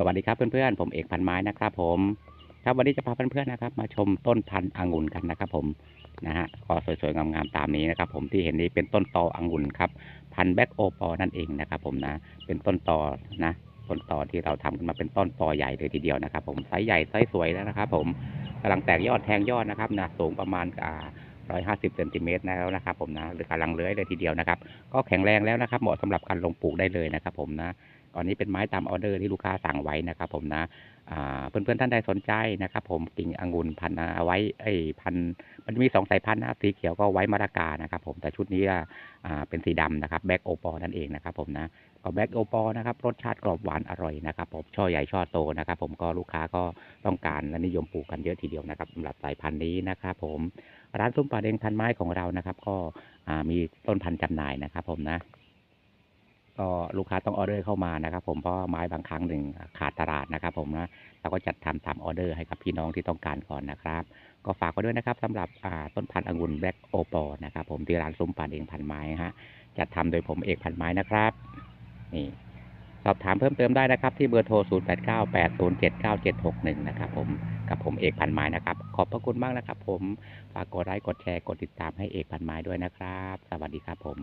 สวัสดีครับเพื่อนๆ ผมเอกพันไม้นะครับ ผม ครับวันนี้จะพาเพื่อนๆนะครับ มาชมต้นพันธุ์องุ่นกันนะครับ ผมนะฮะก็สวยๆงามๆตามนี้นะครับ ผมที่เห็นนี้เป็นต้นตอองุ่นครับ พันแบ็กโอปอนั่นเองนะครับ ผมนะ เป็นต้นตอนะต้นตอที่เราทำกันมาเป็นต้นตอใหญ่เลยทีเดียวนะครับ ผมไซส์ใหญ่ไซส์สวยแล้วนะครับ ผมกำลังแตกยอดแทงยอดนะครับนะสูงประมาณอ่าร้อยห้าสิบเซนติเมตรแล้วนะครับ ผมนะหรือกำลังเลื้อยเลยทีเดียวนะครับ ก็แข็งแรงแล้วนะครับ เหมาะสำหรับการลงปลูกได้เลยนะครับ ผมนะ อนนี้เป็นไม้ตามออเดอร์ที่ลูกค้าสั่งไว้นะครับผมนะเพื่อนๆท่านใดสนใจนะครับ ผมกิ่งองุ่นพันน์เอาไว้ไอ้พันมันมีสองสายพันธุ์นะสีเขียวก็ไว้มารากานะครับ ผมแต่ชุดนี้เป็นสีดำนะครับแบ็กโอปอนั่นเองนะครับ ผมนะก็แบ็กโอปอนะครับรสชาติกรอบหวานอร่อยนะครับผมช่อใหญ่ช่อโตนะครับ ผมก็ลูกค้าก็ต้องการและนิยมปลูกกันเยอะทีเดียวนะครับสำหรับสายพันธุ์นี้นะครับ ผมร้านซุ้มป่าเดงพันไม้ของเรานะครับ ก็มีต้นพันธุ์จำหน่ายนะครับ ผมนะ ก็ลูกค้าต้องออเดอร์เข้ามานะครับ ผมเพราะไม้บางครั้งหนึ่งขาดตลาดนะครับ ผมนะเราก็จัดทำตามออเดอร์ให้กับพี่น้องที่ต้องการก่อนนะครับ ก็ฝากไว้ด้วยนะครับสำหรับต้นพันธุ์องุ่นแบล็กโอปอนะครับ ผมที่ร้านซุ้มปานเองพันไม้ฮะจัดทำโดยผมเอกพันไม้นะครับนี่สอบถามเพิ่มเติมได้นะครับ ที่เบอร์โทร 0 8 9 8 0 7 9 7 6 1 นะครับผมกับผมเอกพันไม้นะครับ ขอบพระคุณมากนะครับ ผมฝากกดไลค์กดแชร์กดติดตามให้เอกพันไม้ด้วยนะครับ สวัสดีครับผม